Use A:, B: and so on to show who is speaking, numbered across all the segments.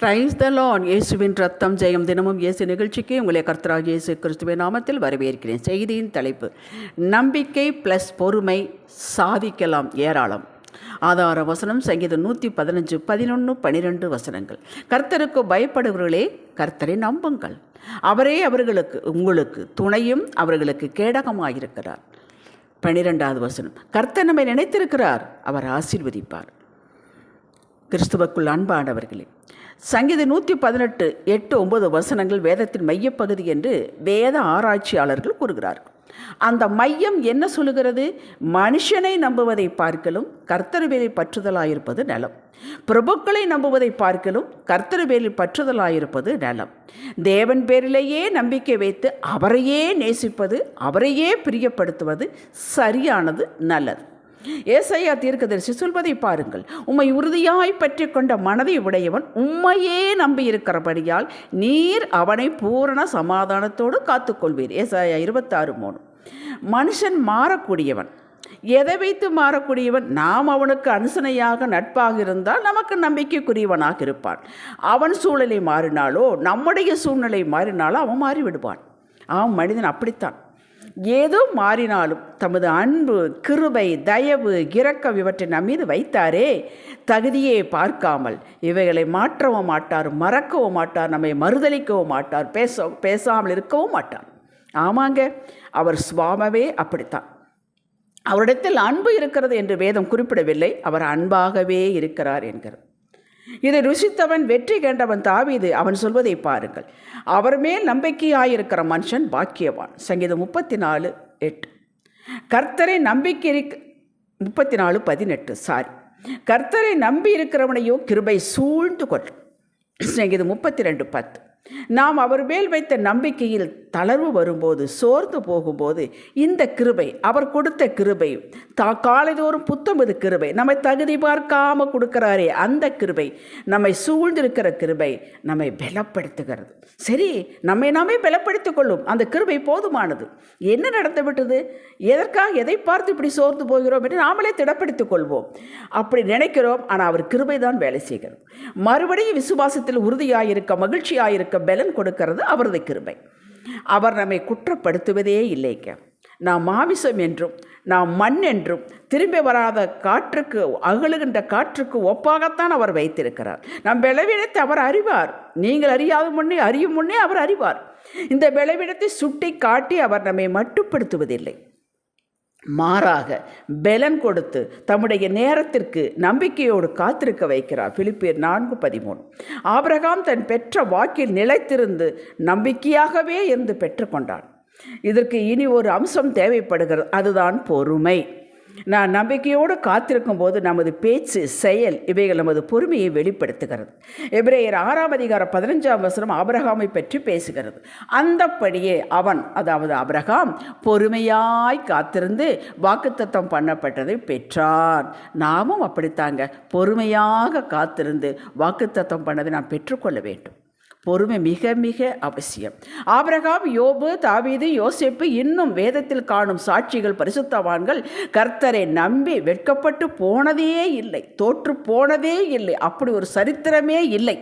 A: Praise the லான் இயேசுவின் ரத்தம் ஜெயம் தினமும் இயேசு நிகழ்ச்சிக்கு உங்களை கர்த்தராக இயேசு கிறிஸ்துவ நாமத்தில் வரவேற்கிறேன். செய்தியின் தலைப்பு நம்பிக்கை ப்ளஸ் பொறுமை சாதிக்கலாம் ஏராளம். ஆதார வசனம் சங்கீதம் நூற்றி பதினஞ்சு பதினொன்று பனிரெண்டு வசனங்கள். கர்த்தருக்கு பயப்படுபவர்களே கர்த்தரை நம்புங்கள். அவரே அவர்களுக்கு உங்களுக்கு துணையும் அவர்களுக்கு கேடகமாயிருக்கிறார். பனிரெண்டாவது வசனம் கர்த்தர் நம்மை நினைத்திருக்கிறார் அவர் ஆசீர்வதிப்பார். கிறிஸ்துவுக்குள் அன்பானவர்களே சங்கீத நூற்றி பதினெட்டு எட்டு ஒன்பது வசனங்கள் வேதத்தின் மையப்பகுதி என்று வேத ஆராய்ச்சியாளர்கள் கூறுகிறார்கள் அந்த மையம் என்ன சொல்லுகிறது? மனுஷனை நம்புவதை பார்க்கலும் கர்த்தருவேலில் பற்றுதலாயிருப்பது நலம். பிரபுக்களை நம்புவதை பார்க்கலும் கர்த்தருவேலில் பற்றுதலாயிருப்பது நலம். தேவன் பேரிலேயே நம்பிக்கை வைத்து அவரையே நேசிப்பது அவரையே பிரியப்படுத்துவது சரியானது நல்லது. ஏசையா தீர்க்கதரிசி சொல்வதை பாருங்கள். உம்மை உறுதியாய் பற்றி கொண்ட மனதை உடையவன் உம்மையே நம்பியிருக்கிறபடியால் நீர் அவனை பூரண சமாதானத்தோடு காத்துக்கொள்வீர். ஏசாயா இருபத்தாறு மூணு. மனுஷன் மாறக்கூடியவன். எதை வைத்து மாறக்கூடியவன்? நாம் அவனுக்கு அனுசனையாக நட்பாக இருந்தால் நமக்கு நம்பிக்கைக்குரியவனாக இருப்பான். அவன் சூழ்நிலை மாறினாலோ நம்முடைய சூழ்நிலை மாறினாலோ அவன் மாறிவிடுவான். அவன் மனிதன் அப்படித்தான். ஏதோ மாறினாலும் தமது அன்பு கிருபை தயவு இரக்கம் இவற்றை நம் மீது வைத்தாரே. தகுதியே பார்க்காமல் இவைகளை மாற்றவும் மாட்டார் மறக்கவும் மாட்டார் நம்மை மறுதளிக்கவும் மாட்டார் பேச பேசாமல் இருக்கவும் மாட்டார். ஆமாங்க அவர் சுவாமவே அப்படித்தான். அவரிடத்தில் அன்பு இருக்கிறது என்று வேதம் குறிப்பிடவில்லை அவர் அன்பாகவே இருக்கிறார் என்கிறார். இதை ருசித்தவன் வெற்றி கண்டவன் தாவீது. அவன் சொல்வதை பாருங்கள். அவர் மேல் நம்பிக்கையாயிருக்கிற மனுஷன் பாக்கியவான். சங்கீதம் முப்பத்தி நாலு எட்டு. கர்த்தரை நம்பிக்கை முப்பத்தி நாலு பதினெட்டு. சாரி. கர்த்தரை நம்பி இருக்கிறவனையோ கிருபை சூழ்ந்து கொள்ளும் சங்கீதம் முப்பத்தி ரெண்டு பத்து. நாம் அவர் மேல் வைத்த நம்பிக்கையில் தளர்வு வரும்போது சோர்ந்து போகும்போது இந்த கிருபை அவர் கொடுத்த கிருபை தா காலைதோறும் புத்தமது கிருபை நம்மை தகுதி பார்க்காம கொடுக்கிறாரே அந்த கிருபை நம்மை சூழ்ந்திருக்கிற கிருபை நம்மை பலப்படுத்துகிறது. சரி நம்மை நாமே பலப்படுத்திக் கொள்ளும் அந்த கிருபை போதுமானது. என்ன நடந்து விட்டது? எதற்காக எதை பார்த்து இப்படி சோர்ந்து போகிறோம் என்று நாமளே திடப்படுத்திக் கொள்வோம். அப்படி நினைக்கிறோம் ஆனால் அவர் கிருபை தான் வேலை செய்கிறது. மறுபடியும் விசுவாசத்தில் உறுதியாயிருக்க மகிழ்ச்சியாயிருக்க பலன் கொடுக்கிறது அவரது கிருபை. அவர் நம்மை குற்றப்படுத்துவதே இல்லைங்க. நாம் மாமிசம் என்றும் நாம் மண் என்றும் திரும்பி வராத காற்றுக்கு அகழுகின்ற காற்றுக்கு ஒப்பாகத்தான் அவர் வைத்திருக்கிறார். நம் விளைவிடத்தை அவர் அறிவார். நீங்கள் அறியாத முன்னே அறியும் முன்னே அவர் அறிவார். இந்த விளைவிடத்தை சுட்டி காட்டி அவர் நம்மை மட்டுப்படுத்துவதில்லை. மாறாக பெலன் கொடுத்து தம்முடைய நேரத்திற்கு நம்பிக்கையோடு காத்திருக்க வைக்கிறார். பிலிப்பியர் நான்கு பதிமூணு. ஆபிரகாம் தன் பெற்ற வாக்கில் நிலைத்திருந்து நம்பிக்கையாகவே இருந்து பெற்றுக்கொண்டான். இதற்கு இனி ஒரு அம்சம் தேவைப்படுகிறது. அதுதான் பொறுமை. நான் நம்பிக்கையோடு காத்திருக்கும் போது நமது பேச்சு செயல் இவைகள் நமது பொறுமையை வெளிப்படுத்துகிறது. எபிரேயர் ஆறாம் அதிகாரம் பதினஞ்சாம் வசனம் அபரகாமை பற்றி பேசுகிறது. அந்தப்படியே அவன் அதாவது அபரகாம் பொறுமையாய் காத்திருந்து வாக்குத்தத்தம் பண்ணப்பட்டதை பெற்றான். நாமும் அப்படித்தாங்க. பொறுமையாக காத்திருந்து வாக்குத்தத்தம் பண்ணதை நாம் பெற்றுக்கொள்ள வேண்டும். பொறுமை மிக மிக அவசியம். ஆபிரகாம் யோபு தாவீது யோசிப்பு இன்னும் வேதத்தில் காணும் சாட்சிகள் பரிசுத்தவான்கள் கர்த்தரை நம்பி வெட்கப்பட்டு போனதே இல்லை தோற்று போனதே இல்லை அப்படி ஒரு சரித்திரமே இல்லை.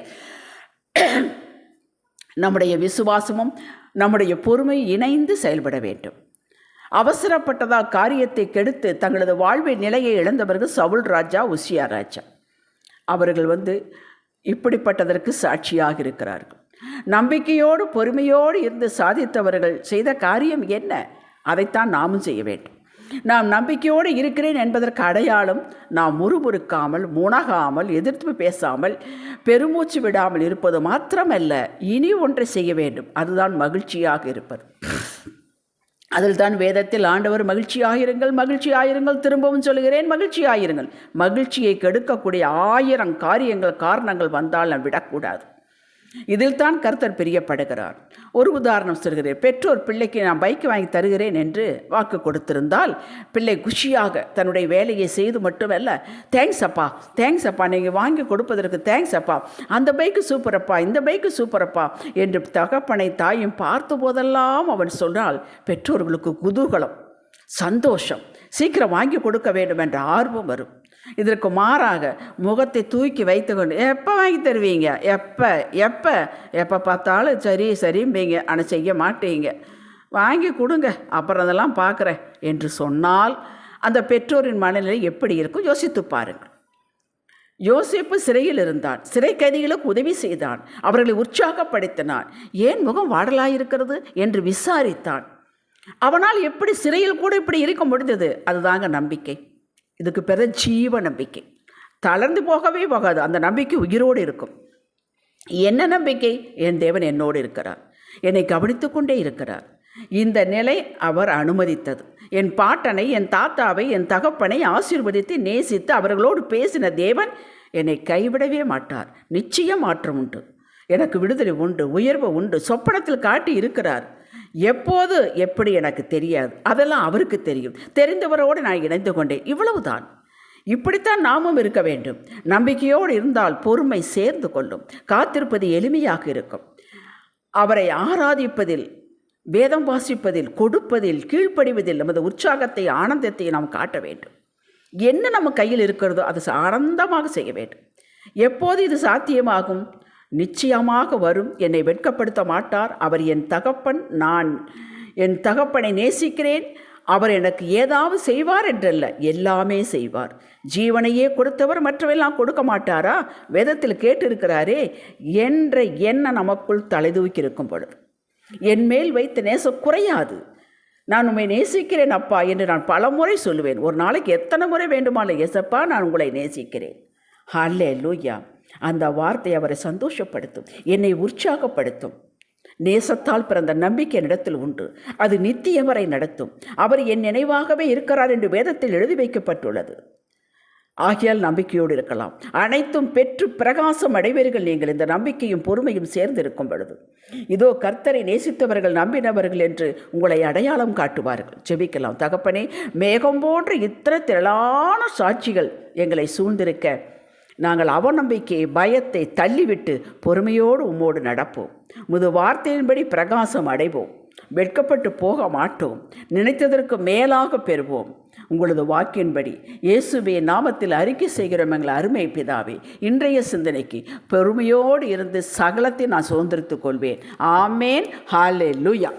A: நம்முடைய விசுவாசமும் நம்முடைய பொறுமை இணைந்து செயல்பட வேண்டும். அவசரப்பட்டதா காரியத்தை கெடுத்து தங்களது வாழ்வின் நிலையை இழந்தவர்கள் சவுல் ராஜா உசியா ராஜா. அவர்கள் வந்து இப்படிப்பட்டதற்கு சாட்சியாக இருக்கிறார்கள். நம்பிக்கையோடு பொறுமையோடு இருந்து சாதித்தவர்கள் செய்த காரியம் என்ன? அதைத்தான் நாமும் செய்ய வேண்டும். நாம் நம்பிக்கையோடு இருக்கிறேன் என்பதற்கு அடையாளம் நாம் முறுமுறுக்காமல் முணகாமல் எதிர்த்து பேசாமல் பெருமூச்சு விடாமல் இருப்பது மாத்திரமல்ல இனி ஒன்றை செய்ய வேண்டும். அதுதான் மகிழ்ச்சியாக இருப்பது. அதில் தான் வேதத்தில் ஆண்டவர் மகிழ்ச்சி ஆயிருங்கள் மகிழ்ச்சி ஆயிருங்கள் திரும்பவும் சொல்கிறேன் மகிழ்ச்சி ஆயிருங்கள். மகிழ்ச்சியை கெடுக்கக்கூடிய ஆயிரம் காரியங்கள் காரணங்கள் வந்தால் நான் விடக்கூடாது. இதில் தான் கர்த்தர் பிரியப்படுகிறார். ஒரு உதாரணம் சொல்கிறேன். பெற்றோர் பிள்ளைக்கு நான் பைக் வாங்கி தருகிறேன் என்று வாக்கு கொடுத்திருந்தால் பிள்ளை குஷியாக தன்னுடைய வேலையை செய்து மட்டுமல்ல தேங்க்ஸ் அப்பா தேங்க்ஸ் அப்பா நீங்கள் வாங்கி கொடுப்பதற்கு தேங்க்ஸ் அப்பா அந்த பைக்கு சூப்பரப்பா இந்த பைக்கு சூப்பரப்பா என்று தகப்பனை தாயும் பார்த்த போதெல்லாம் அவன் சொன்னால் பெற்றோர்களுக்கு குதூகலம் சந்தோஷம் சீக்கிரம் வாங்கி கொடுக்க வேண்டும் என்ற ஆர்வம் வரும். இதற்கு மாறாக முகத்தை தூக்கி வைத்துக்கொண்டு எப்போ வாங்கி தருவீங்க? எப்போ? எப்போ? எப்போ பார்த்தாலும் சரி சரிம்பீங்க. ஆனால் செய்ய மாட்டீங்க. வாங்கி கொடுங்க. அப்புறம் அதெல்லாம் பார்க்குறேன். என்று சொன்னால் அந்த பெற்றோரின் மனநிலை எப்படி இருக்கும்? யோசித்து பாருங்கள். யோசிப்பு சிறையில் இருந்தான். சிறை கைதிகளுக்கு உதவி செய்தான். அவர்களை உற்சாகப்படுத்தினான். ஏன் முகம் வாடலாயிருக்கிறது என்று விசாரித்தான். அவனால் எப்படி சிறையில் கூட இப்படி இருக்க முடிந்தது? அதுதாங்க நம்பிக்கை. இதுக்கு பிற ஜீவ நம்பிக்கை. தளர்ந்து போகவே போகாது. அந்த நம்பிக்கை உயிரோடு இருக்கும். என்ன நம்பிக்கை? என் தேவன் என்னோடு இருக்கிறார். என்னை கவனித்து கொண்டே இருக்கிறார். இந்த நிலை அவர் அனுமதித்தது. என் பாட்டனை என் தாத்தாவை என் தகப்பனை ஆசீர்வதித்து நேசித்து அவர்களோடு பேசின தேவன் என்னை கைவிடவே மாட்டார். நிச்சயம் மாற்றம் உண்டு. எனக்கு விடுதலை உண்டு உயர்வு உண்டு. சொப்பனத்தில் காட்டி இருக்கிறார். எப்போது எப்படி எனக்கு தெரியாது. அதெல்லாம் அவருக்கு தெரியும். தெரிந்தவரோடு நான் இணைந்து கொண்டேன். இவ்வளவுதான். இப்படித்தான் நாமும் இருக்க வேண்டும். நம்பிக்கையோடு இருந்தால் பொறுமை சேர்ந்து கொள்ளும். காத்திருப்பது எளிமையாக இருக்கும். அவரை ஆராதிப்பதில் வேதம் வாசிப்பதில் கொடுப்பதில் கீழ்ப்படிவதில் நமது உற்சாகத்தை ஆனந்தத்தை நாம் காட்ட வேண்டும். என்ன நம்ம கையில் இருக்கிறதோ அதை ஆனந்தமாக செய்ய வேண்டும். எப்போது இது சாத்தியமாகும்? நிச்சயமாக வரும். என்னை வெட்கப்படுத்த மாட்டார். அவர் என் தகப்பன் நான் என் தகப்பனை நேசிக்கிறேன். அவர் எனக்கு ஏதாவது செய்வார் என்றல்ல எல்லாமே செய்வார். ஜீவனையே கொடுத்தவர் மற்றவெல்லாம் கொடுக்க மாட்டாரா? வேதத்தில் கேட்டிருக்கிறாரே என்ற எண்ணம் நமக்குள் தலைதூக்கி இருக்கும் பொழுது. என் மேல் வைத்த நேசம் குறையாது. நான் உண்மை நேசிக்கிறேன் அப்பா என்று நான் பல முறை சொல்லுவேன். ஒரு நாளைக்கு எத்தனை முறை வேண்டுமானால் எசப்பா நான் உங்களை நேசிக்கிறேன். ஹல்லே லூயா அந்த வார்த்தை அவரை சந்தோஷப்படுத்தும் என்னை உற்சாகப்படுத்தும். நேசத்தால் பிறந்த நம்பிக்கை என்னிடத்தில் உண்டு. அது நித்தியம் வரை நடத்தும். அவர் என் நினைவாகவே இருக்கிறார் என்று வேதத்தில் எழுதி வைக்கப்பட்டுள்ளது. ஆகியால் நம்பிக்கையோடு இருக்கலாம். அனைத்தும் பெற்று பிரகாசம் அடைவீர்கள் நீங்கள். இந்த நம்பிக்கையும் பொறுமையும் சேர்ந்து இருக்கும் பொழுது. இதோ கர்த்தரை நேசித்தவர்கள் நம்பினவர்கள் என்று உங்களை அடையாளம் காட்டுவார்கள். ஜெபிக்கலாம். தகப்பனே மேகம் போன்ற இத்தனை திரளான சாட்சிகள் எங்களை சூழ்ந்திருக்க நாங்கள் அவநம்பிக்கையை பயத்தை தள்ளிவிட்டு பொறுமையோடு உம்மோடு நடப்போம். முது வார்த்தையின்படி பிரகாசம் அடைவோம். வெட்கப்பட்டு போக மாட்டோம். நினைத்ததற்கு மேலாக பெறுவோம். உங்களது வாக்கின்படி இயேசுவே நாமத்தில் அறிக்கை செய்கிறோம் எங்கள் அருமை பிதாவே. இன்றைய சிந்தனைக்கு பெருமையோடு இருந்து சகலத்தை நான் சுதந்திரத்துக் கொள்வேன். ஆமேன். ஹாலே லுயா